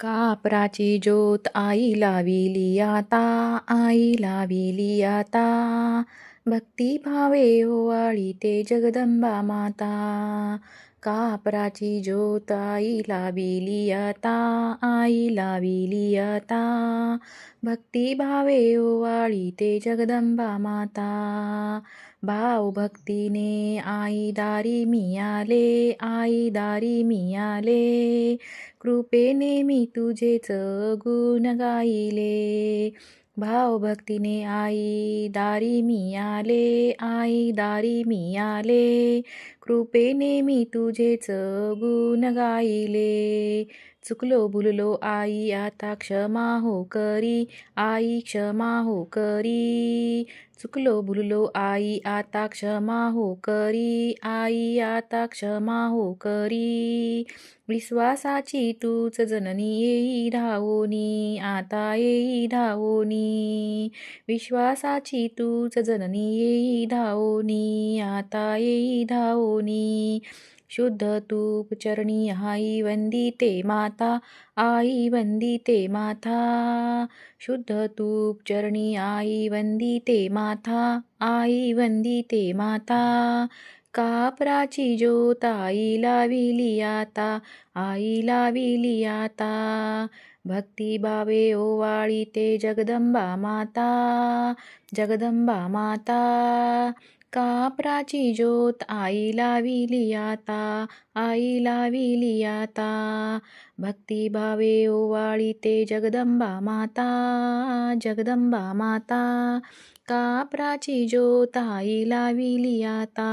कापराची ज्योत आई लाविली आता आई लाविली आता. भक्ती भावे ओवाळी ते जगदंबा माता. कापराची ज्योत आईला लाविली आता आई लाविली आता. भक्ती ओवाळी ते जगदंबा माता. भाव भक्तीने आई दारी मियाले आई दारी मियाले कृपेने मी तुझेच गुण गाईले. भाव भक्तीने आई दारी मी आले आई दारी मी आले कृपेने मी तुझेच गुण गाईले. चुकलो भुललो आई आता क्षमा हो करी आई क्षमा हो करी. चुकलो भुललो आई आता क्षमा हो करी आई आता क्षमा हो करी. विश्वासाची तूच जननी येई धावोनी आता येई धावोनी. विश्वासाची तूच जननी येई धावोनी आता येई धावोनी. शुद्ध तूप चरणी आई वंदिते माता आई वंदिते माता. शुद्ध तूप चरणी आई वंदिते माता आई वंदिते माता. कापराची ज्योत आई विली आता आई विली आता. भक्ती भावे ओवाळी ते जगदंबा माता जगदंबा माता. कापराची ज्योत आई लाविली आता आई लाविली आता. भक्ती भावे ओवाळी ते जगदंबा माता जगदंबा माता. कापराची ज्योत आई लाविली आता.